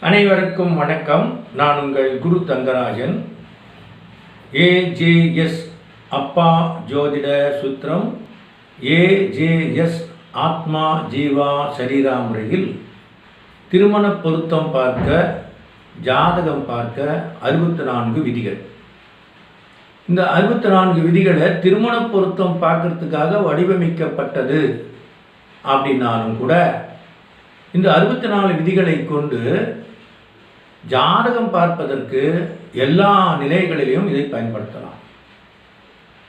அனைவருக்கும் வணக்கம். நான் உங்கள் குரு தங்கராஜன். ஏஜேஎஸ் அப்பா ஜோதிட சூத்திரம். ஏஜேஎஸ் ஆத்மா ஜீவா சரீரா முறையில் திருமண பொருத்தம் பார்க்க ஜாதகம் பார்க்க அறுபத்தி நான்கு விதிகள். இந்த அறுபத்தி நான்கு விதிகளை திருமண பொருத்தம் பார்க்கறதுக்காக வடிவமைக்கப்பட்டது அப்படின்னாலும் கூட இந்த அறுபத்தி நாலு விதிகளை கொண்டு ஜாதகம் பார்ப்பதற்கு எல்லா நிலைகளிலையும் இதை பயன்படுத்தலாம்.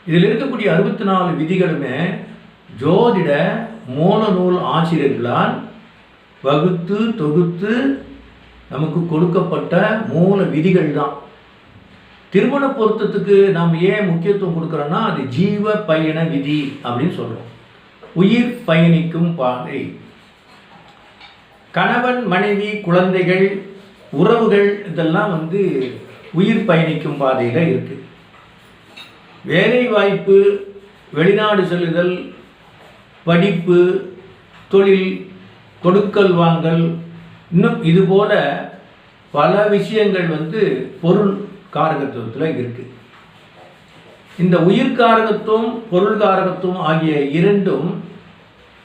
இதில் இருக்கக்கூடிய அறுபத்தி நாலு விதிகளுமே ஜோதிட மூல நூல் ஆசிரியர்களால் வகுத்து தொகுத்து நமக்கு கொடுக்கப்பட்ட மூல விதிகள் தான். திருமண பொருத்தத்துக்கு நாம் ஏன் முக்கியத்துவம் கொடுக்குறோன்னா அது ஜீவ பயண விதி அப்படின்னு சொல்கிறோம் உயிர் பயணிக்கும் பாதை. கணவன் மனைவி குழந்தைகள் உறவுகள் இதெல்லாம் வந்து உயிர் பயணிக்கும் பாதையில் இருக்குது வேலை வாய்ப்பு வெளிநாடு செல்லுதல் படிப்பு தொழில் கொடுக்கல் வாங்கல் இன்னும் இது போல பல விஷயங்கள் வந்து பொருள் காரகத்துவத்தில் இருக்குது இந்த உயிர் காரகத்துவம் பொருள் காரகத்துவம் ஆகிய இரண்டும்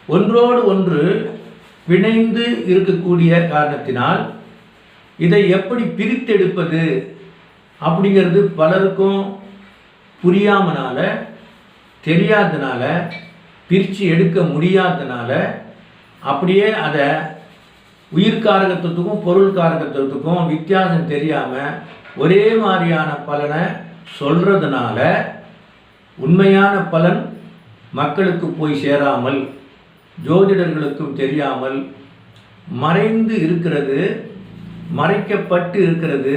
ஒன்றோடு ஒன்று பிணைந்து இருக்கக்கூடிய காரணத்தினால் இதை எப்படி பிரித்தெடுப்பது அப்படிங்கிறது பலருக்கும் புரியாமனால தெரியாதனால பிரித்து எடுக்க முடியாதனால அப்படியே அதை உயிர் காரகத்துவத்துக்கும் பொருள் காரகத்துவத்துக்கும் வித்தியாசம் தெரியாமல் ஒரே மாதிரியான பலனை சொல்கிறதுனால உண்மையான பலன் மக்களுக்கு போய் சேராமல் ஜோதிடர்களுக்கும் தெரியாமல் மறைந்து இருக்கிறது மறைக்கப்பட்டு இருக்கிறது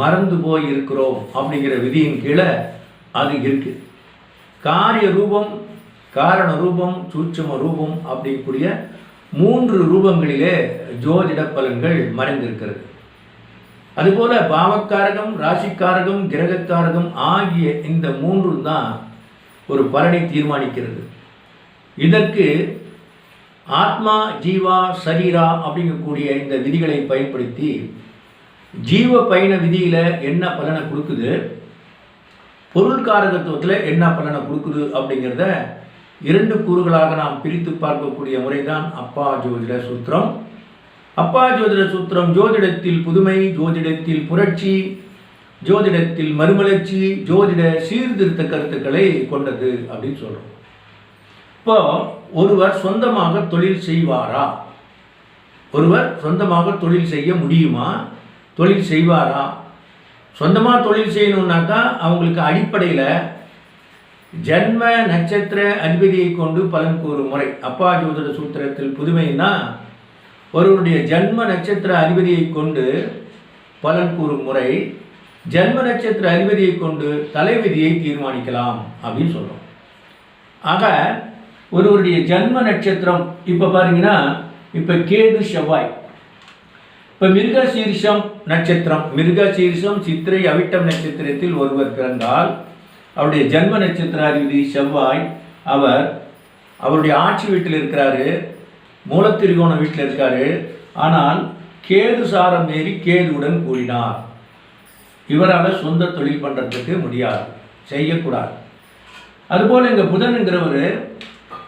மறந்து போய் இருக்கிறோம் அப்படிங்கிற விதியின் கீழே அது இருக்கு. காரிய ரூபம் காரண ரூபம் சூட்சம ரூபம் அப்படிங்கக்கூடிய மூன்று ரூபங்களிலே ஜோதிட பலன்கள் மறைந்திருக்கிறது. அதுபோல பாவக்காரகம் ராசிக்காரகம் கிரகக்காரகம் ஆகிய இந்த மூன்று தான் ஒரு பலனை தீர்மானிக்கிறது. இதற்கு ஆத்மா ஜீவா சரீரா அப்படிங்கக்கூடிய இந்த விதிகளை பயன்படுத்தி ஜீவ பயண விதியில் என்ன பலனை கொடுக்குது? பொருள்காரகத்துவத்தில் என்ன பலனை கொடுக்குது அப்படிங்கிறத இரண்டு கூறுகளாக நாம் பிரித்து பார்க்கக்கூடிய முறைதான் அப்பா ஜோதிட சூத்திரம். அப்பா ஜோதிட சூத்திரம் ஜோதிடத்தில் புதுமை ஜோதிடத்தில் புரட்சி ஜோதிடத்தில் மறுமலர்ச்சி ஜோதிட சீர்திருத்த கருத்துக்களை கொண்டது அப்படின்னு சொல்கிறோம் இப்போ ஒருவர் சொந்தமாக தொழில் செய்வாரா? ஒருவர் சொந்தமாக தொழில் செய்ய முடியுமா? தொழில் செய்வாரா? சொந்தமாக தொழில் செய்யணுன்னாக்கா அவங்களுக்கு அடிப்படையில் ஜன்ம நட்சத்திர அதிபதியை கொண்டு பலன் கூறும் முறை. அப்பா ஜோதிட சூத்திரத்தில் புதுமைன்னா ஒருவருடைய ஜன்ம நட்சத்திர அதிபதியை கொண்டு பலன் கூறும் முறை ஜன்ம நட்சத்திர அதிபதியை கொண்டு தலைவிதியை தீர்மானிக்கலாம் அப்படின்னு சொல்கிறோம் ஆக ஒருவருடைய ஜன்ம நட்சத்திரம் இப்போ பாருங்கன்னா இப்போ கேது செவ்வாய். இப்போ மிருக சீர்ஷம் நட்சத்திரம். மிருக சீர்ஷம் சித்திரை அவிட்டம் நட்சத்திரத்தில் ஒருவர் பிறந்தால் அவருடைய ஜன்ம நட்சத்திராதிபதி செவ்வாய் அவர் அவருடைய ஆட்சி வீட்டில் இருக்கிறாரு மூலத்திரிகோண வீட்டில் இருக்காரு ஆனால் கேது சாரம் மீறி கேதுவுடன் கூடினார். இவரால் சொந்த தொழில் பண்ணுறதுக்கு முடியாது செய்யக்கூடாது. அதுபோல் இங்கே புதன்கிறவர்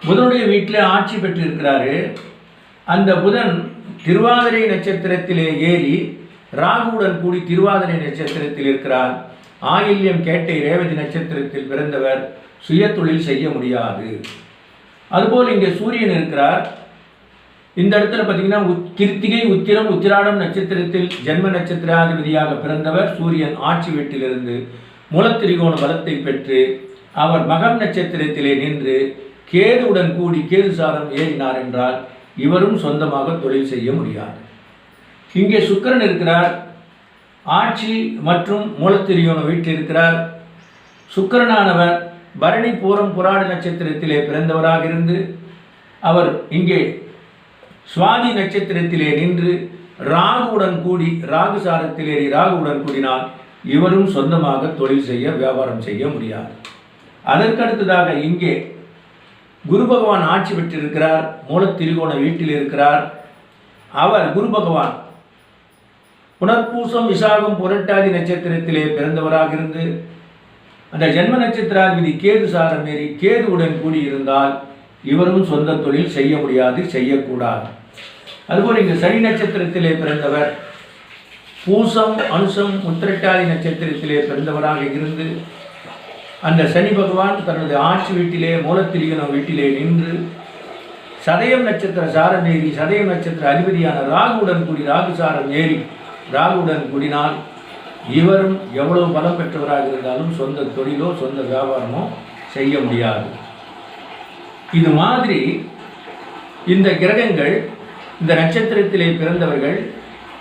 புதனுடைய வீட்டில் ஆட்சி பெற்றிருக்கிறாரு. அந்த புதன் திருவாதிரை நட்சத்திரத்திலே ஏறி ராகுவுடன் கூடி திருவாதிரை நட்சத்திரத்தில் இருக்கிறார். ஆயில்யம் கேட்டை ரேவதி நட்சத்திரத்தில் பிறந்தவர். சுய தொழில் செய்ய முடியாது. அதுபோல் இங்கே சூரியன் இருக்கிறார். இந்த இடத்துல பார்த்தீங்கன்னா உத் கிருத்திகை உத்திரம் உத்திராடம் நட்சத்திரத்தில் ஜென்ம நட்சத்திராதிபதியாக பிறந்தவர் சூரியன் ஆட்சி வீட்டிலிருந்து மூலத்திரிகோண பலத்தை பெற்று அவர் மகம் நட்சத்திரத்திலே நின்று கேதுவுடன் கூடி கேது சாரம் ஏறினார் என்றால் இவரும் சொந்தமாக தொழில் செய்ய முடியாது. இங்கே சுக்கிரன் இருக்கிறார். ஆட்சி மற்றும் மூலத்திரியோன வீட்டில் இருக்கிறார். சுக்கிரனானவர் பரணி பூரம் புராண நட்சத்திரத்திலே பிறந்தவராக இருந்து அவர் இங்கே சுவாதி நட்சத்திரத்திலே நின்று ராகுவுடன் கூடி ராகு சாரத்திலேறி ராகுவுடன் கூடினால் இவரும் சொந்தமாக தொழில் செய்ய வியாபாரம் செய்ய முடியாது. அதற்கடுத்ததாக இங்கே குரு பகவான் ஆட்சி பெற்றிருக்கிறார் மூலத்திரிகோண வீட்டில் இருக்கிறார். அவர் குரு பகவான். புனர்பூசம் விசாகம் புரட்டாதி நட்சத்திரத்திலே பிறந்தவராக இருந்து அந்த ஜென்ம நட்சத்திராதிபதி கேது சாரமேறி கேதுவுடன் கூடியிருந்தால் இவரும் சொந்த தொழில் செய்ய முடியாது செய்யக்கூடாது. அதுபோல் இங்கு சனி நட்சத்திரத்திலே பிறந்தவர் பூசம் அனுசம் உத்திரட்டாதி நட்சத்திரத்திலே பிறந்தவராக இருந்து அந்த சனி பகவான் தனது ஆட்சி வீட்டிலே மூலத்திரிகன வீட்டிலே நின்று சதயம் நட்சத்திர சாரம் ஏறி சதயம் நட்சத்திர அதிபதியான ராகுடன் கூடி ராகு சாரம் ஏறி ராகுடன் கூடினால் இவரும் எவ்வளவு பலம் பெற்றவராக இருந்தாலும் சொந்த தொழிலோ சொந்த வியாபாரமோ செய்ய முடியாது. இது மாதிரி இந்த கிரகங்கள் இந்த நட்சத்திரத்திலே பிறந்தவர்கள்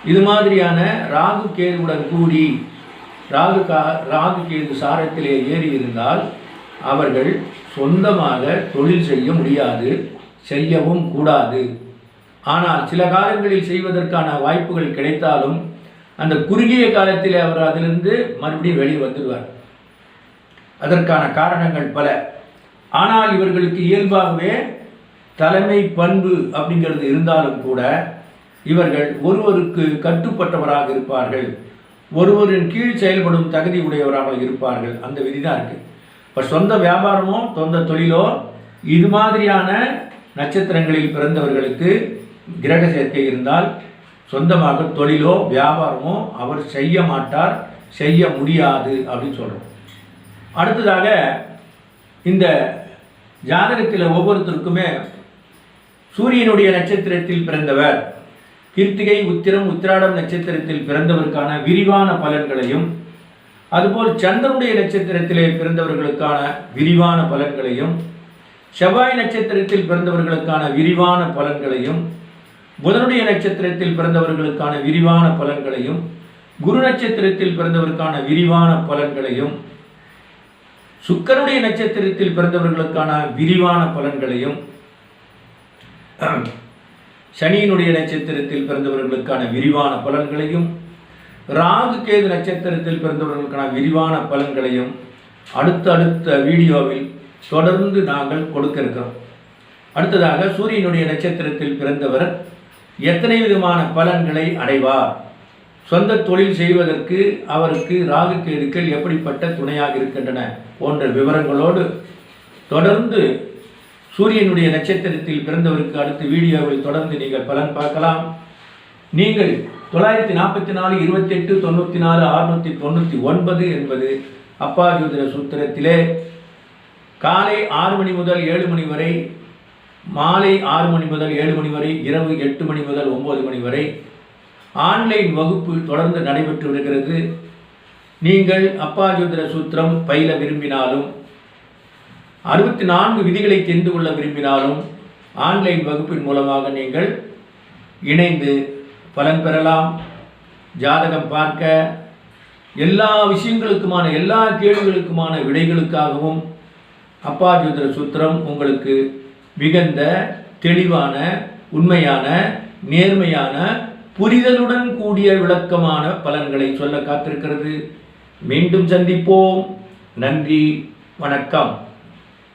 இது மாதிரியான ராகு கேதுவுடன் கூடி ராகு கா ராகு கேது சாரத்திலே ஏறி இருந்தால் அவர்கள் சொந்தமாக தொழில் செய்ய முடியாது செய்யவும் கூடாது. ஆனால் சில காலங்களில் செய்வதற்கான வாய்ப்புகள் கிடைத்தாலும் அந்த குறுகிய காலத்தில் அவர் அதிலிருந்து மறுபடியும் வெளியே வந்துடுவார். அதற்கான காரணங்கள் பல. ஆனால் இவர்களுக்கு இயல்பாகவே தலைமை பண்பு அப்படிங்கிறது இருந்தாலும் கூட இவர்கள் ஒருவருக்கு கட்டுப்பட்டவராக இருப்பார்கள். ஒருவரின் கீழ் செயல்படும் தகுதி உடையவராக இருப்பார்கள். அந்த விதி தான் இருக்குது இப்போ சொந்த வியாபாரமோ சொந்த தொழிலோ இது மாதிரியான நட்சத்திரங்களில் பிறந்தவர்களுக்கு கிரக சேர்க்கை இருந்தால் சொந்தமாக தொழிலோ வியாபாரமோ அவர் செய்ய மாட்டார் செய்ய முடியாது அப்படின்னு சொல்கிறோம் அடுத்ததாக இந்த ஜாதகத்தில் ஒவ்வொருத்தருக்குமே சூரியனுடைய நட்சத்திரத்தில் பிறந்தவர் கிருத்திகை உத்திரம் உத்திராடம் நட்சத்திரத்தில் பிறந்தவருக்கான விரிவான பலன்களையும் அதுபோல் சந்திரனுடைய நட்சத்திரத்திலே பிறந்தவர்களுக்கான விரிவான பலன்களையும் செவ்வாய் நட்சத்திரத்தில் பிறந்தவர்களுக்கான விரிவான பலன்களையும் புதனுடைய நட்சத்திரத்தில் பிறந்தவர்களுக்கான விரிவான பலன்களையும் குரு நட்சத்திரத்தில் பிறந்தவருக்கான விரிவான பலன்களையும் சுக்கரனுடைய நட்சத்திரத்தில் பிறந்தவர்களுக்கான விரிவான பலன்களையும் சனியினுடைய நட்சத்திரத்தில் பிறந்தவர்களுக்கான விரிவான பலன்களையும் ராகு கேது நட்சத்திரத்தில் பிறந்தவர்களுக்கான விரிவான பலன்களையும் அடுத்த அடுத்த வீடியோவில் தொடர்ந்து நாங்கள் கொடுக்க இருக்கிறோம். அடுத்ததாக சூரியனுடைய நட்சத்திரத்தில் பிறந்தவர் எத்தனை விதமான பலன்களை அடைவார்? சொந்த தொழில் செய்வதற்கு அவருக்கு ராகு கேதுக்கள் எப்படிப்பட்ட துணையாக இருக்கின்றன போன்ற விவரங்களோடு தொடர்ந்து சூரியனுடைய நட்சத்திரத்தில் பிறந்தவருக்கு அடுத்த வீடியோவில் தொடர்ந்து நீங்கள் பலன் பார்க்கலாம். நீங்கள் தொள்ளாயிரத்தி நாற்பத்தி நாலு இருபத்தெட்டு தொண்ணூற்றி நாலு அறுநூற்றி தொண்ணூற்றி ஒன்பது என்பது அப்பா ஜோதிட சூத்திரத்திலே. காலை ஆறு மணி முதல் ஏழு மணி வரை மாலை ஆறு மணி முதல் ஏழு மணி வரை இரவு எட்டு மணி முதல் ஒம்பது மணி வரை ஆன்லைன் வகுப்பு தொடர்ந்து நடைபெற்று வருகிறது. நீங்கள் அப்பா ஜோதிட சூத்திரம் பயில விரும்பினாலும் அறுபத்தி நான்கு விதிகளை தெரிந்து கொள்ள விரும்பினாலும் ஆன்லைன் வகுப்பின் மூலமாக நீங்கள் இணைந்து பலன் பெறலாம். ஜாதகம் பார்க்க எல்லா விஷயங்களுக்குமான எல்லா கேள்விகளுக்குமான விடைகளுக்காகவும் அப்பா சூத்திரம் உங்களுக்கு மிகுந்த தெளிவான உண்மையான நேர்மையான புரிதலுடன் கூடிய விளக்கமான பலன்களை சொல்ல காத்திருக்கிறது. மீண்டும் சந்திப்போம். நன்றி. வணக்கம்.